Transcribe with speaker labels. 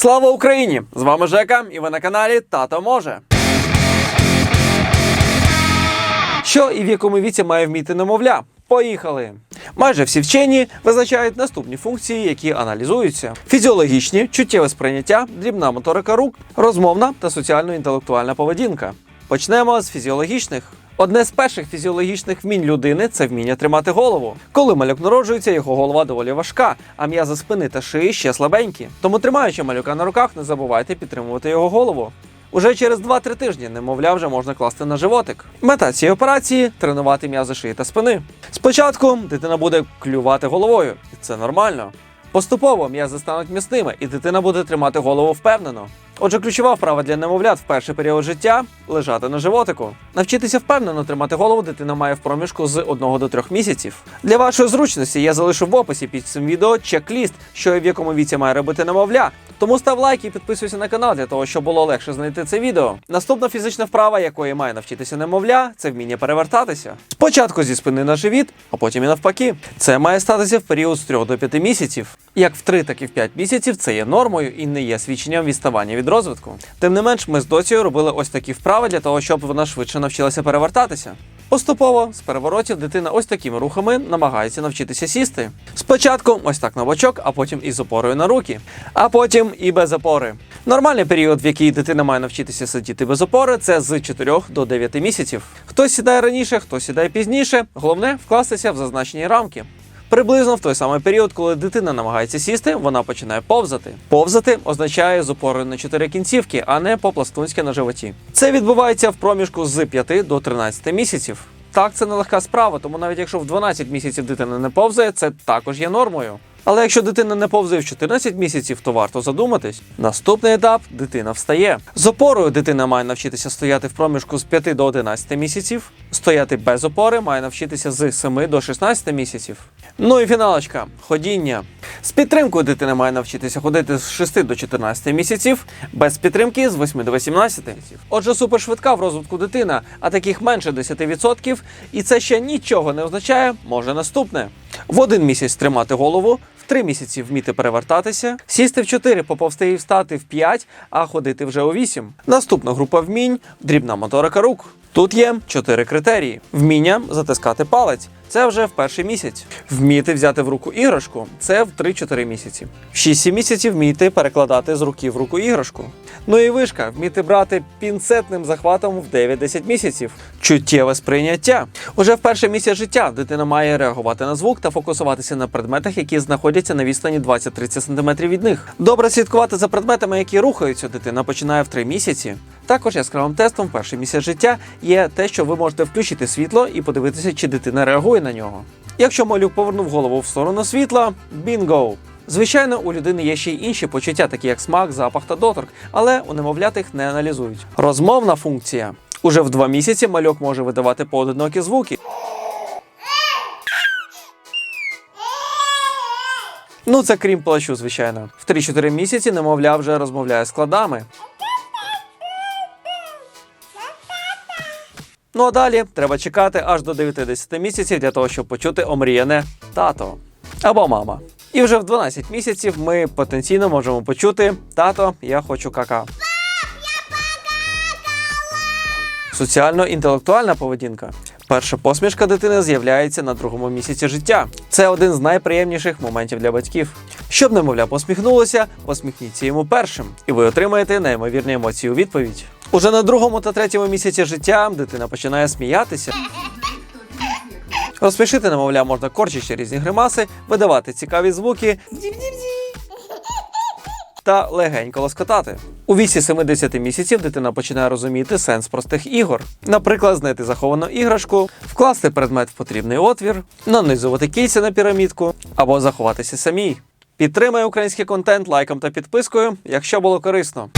Speaker 1: Слава Україні! З вами Жека, і ви на каналі Тато Може. Що і в якому віці має вміти немовля? Поїхали! Майже всі вчені визначають наступні функції, які аналізуються: фізіологічні, чуттєве сприйняття, дрібна моторика рук, розмовна та соціально-інтелектуальна поведінка. Почнемо з фізіологічних. Одне з перших фізіологічних вмінь людини це вміння тримати голову. Коли малюк народжується, його голова доволі важка, а м'язи спини та шиї ще слабенькі. Тому, тримаючи малюка на руках, не забувайте підтримувати його голову. Уже через 2-3 тижні немовля вже можна класти на животик. Мета цієї операції тренувати м'язи шиї та спини. Спочатку дитина буде клювати головою, і це нормально. Поступово м'язи стануть міцними, і дитина буде тримати голову впевнено. Отже, ключова вправа для немовлят в перший період життя лежати на животику. Навчитися впевнено тримати голову дитина має в проміжку з 1 до 3 місяців. Для вашої зручності я залишу в описі під цим відео чек-ліст, що і в якому віці має робити немовля. Тому став лайк і підписуйся на канал для того, щоб було легше знайти це відео. Наступна фізична вправа, якої має навчитися немовля, це вміння перевертатися. Спочатку зі спини на живіт, а потім і навпаки. Це має статися в період з 3 до 5 місяців. Як в 3, так і в 5 місяців це є нормою і не є свідченням відставання від розвитку. Тим не менш, ми з доцією робили ось такі вправи для того, щоб вона швидше навчилася перевертатися. Поступово з переворотів дитина ось такими рухами намагається навчитися сісти. Спочатку ось так на бочок, а потім із опорою на руки, а потім і без опори. Нормальний період, в який дитина має навчитися сидіти без опори, це з 4 до 9 місяців. Хтось сідає раніше, хтось сідає пізніше. Головне вкластися в зазначені рамки. Приблизно в той самий період, коли дитина намагається сісти, вона починає повзати. Повзати означає з опорою на чотири кінцівки, а не по-пластунськи на животі. Це відбувається в проміжку з 5 до 13 місяців. Так, це нелегка справа, тому навіть якщо в 12 місяців дитина не повзає, це також є нормою. Але якщо дитина не повзає в 14 місяців, то варто задуматись. Наступний етап дитина встає. З опорою дитина має навчитися стояти в проміжку з 5 до 11 місяців. Стояти без опори має навчитися з 7 до 16 місяців. Ну і фіналочка ходіння. З підтримкою дитина має навчитися ходити з 6 до 14 місяців, без підтримки з 8 до 18 місяців. Отже, супершвидка в розвитку дитина, а таких менше 10%, і це ще нічого не означає, може наступне. В один місяць тримати голову, в три місяці вміти перевертатися, сісти в 4, поповзти і встати в 5, а ходити вже у 8. Наступна група вмінь дрібна моторика рук. Тут є чотири критерії: вміння затискати палець. Це вже в перший місяць. Вміти взяти в руку іграшку це в 3-4 місяці. В 6-7 місяців вміти перекладати з руки в руку іграшку. Ну і вишка вміти брати пінцетним захватом в 9-10 місяців. Чуттєве сприйняття. Уже в перший місяць життя дитина має реагувати на звук та фокусуватися на предметах, які знаходяться на відстані 20-30 см від них. Добре слідкувати за предметами, які рухаються. Дитина починає в 3 місяці. Також яскравим тестом в перший місяць життя є те, що ви можете включити світло і подивитися, чи дитина реагує на нього. Якщо малюк повернув голову в сторону світла, бінго! Звичайно, у людини є ще й інші почуття, такі як смак, запах та доторк, але у немовлят їх не аналізують. Розмовна функція. Уже в два місяці мальок може видавати поодинокі звуки. Ну, це крім плачу, звичайно. В 3-4 місяці немовля вже розмовляє складами. Ну а далі треба чекати аж до 9-10 місяців для того, щоб почути омріяне тато або мама. І вже в 12 місяців ми потенційно можемо почути тато, я хочу кака. Соціально-інтелектуальна поведінка. Перша посмішка дитини з'являється на другому місяці життя. Це один з найприємніших моментів для батьків. Щоб немовля посміхнулося, посміхніться йому першим, і ви отримаєте неймовірні емоції у відповідь. Уже на другому та третьому місяці життя дитина починає сміятися. Розсмішити немовля можна корчачи різні гримаси, видавати цікаві звуки та легенько лоскотати. У віці 70 місяців дитина починає розуміти сенс простих ігор. Наприклад, знайти заховану іграшку, вкласти предмет в потрібний отвір, нанизувати кільця на пірамідку або заховатися самій. Підтримай український контент лайком та підпискою, якщо було корисно.